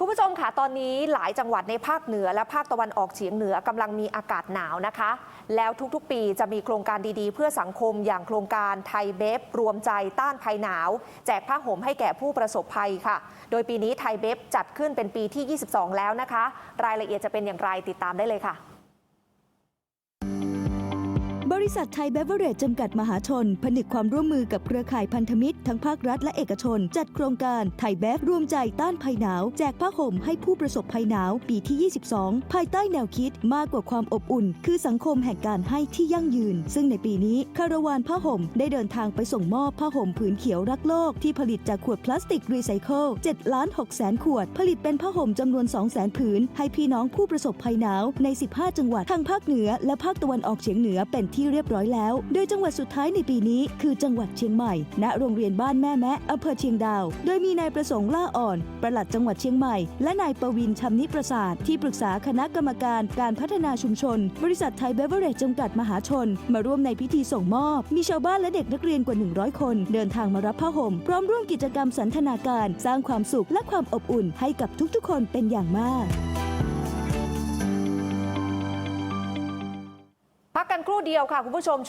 คุณผู้ชมค่ะตอนนี้หลายจังหวัดในภาคเหนือและภาคตะวันออกเฉียงเหนือกำลังมีอากาศหนาวนะคะ แล้วทุกๆ ปีจะมีโครงการดีๆ เพื่อสังคมอย่างโครงการไทยเบฟรวมใจต้านภัยหนาว แจกผ้าห่มให้แก่ผู้ประสบภัยค่ะ โดยปีนี้ไทยเบฟจัดขึ้นเป็นปีที่ 22 แล้วนะคะ รายละเอียดจะเป็นอย่างไรติดตามได้เลยค่ะ ริษัทไทยเบเวอร์เรจจำกัดมหาชน ผนึกความร่วมมือกับเครือข่ายพันธมิตร ทั้งภาครัฐและเอกชน จัดโครงการไทยเบฟรวมใจต้านภัยหนาว แจกผ้าห่มให้ผู้ประสบภัยหนาว ปีที่ 22 ภายใต้แนวคิดมากกว่าความอบอุ่น คือสังคมแห่งการให้ที่ยั่งยืน ซึ่งในปีนี้คาราวานผ้าห่มได้เดินทางไปส่งมอบผ้าห่มผืนเขียวรักโลกที่ผลิตจากขวดพลาสติกรีไซเคิล7ล้าน6แสนขวด ผลิตเป็นผ้าห่มจำนวน2แสนผืน ให้พี่น้องผู้ประสบภัยหนาวใน 15 จังหวัดทางภาคเหนือและภาคตะวันออกเฉียงเหนือเป็นที่เรียบร้อยแล้ว โดยจังหวัดสุดท้ายในปีนี้ คือจังหวัดเชียงใหม่ ณ โรงเรียนบ้านแม่แมะอำเภอเชียงดาว โดยมีนายประสงค์ล่าอ่อน ประหลัดจังหวัดเชียงใหม่ และนายประวินชำนิประสาท ที่ปรึกษาคณะกรรมการการพัฒนาชุมชน บริษัทไทยเบเวอร์เรจจำกัดมหาชน มาร่วมในพิธีส่งมอบ มีชาวบ้านและเด็กนักเรียนกว่า 100 คน เดินทางมารับผ้าห่ม พร้อมร่วมกิจกรรมสันทนาการ สร้างความสุขและความอบอุ่นให้กับทุกๆ คนเป็นอย่างมาก กันครู่เดียวค่ะคุณผู้ชม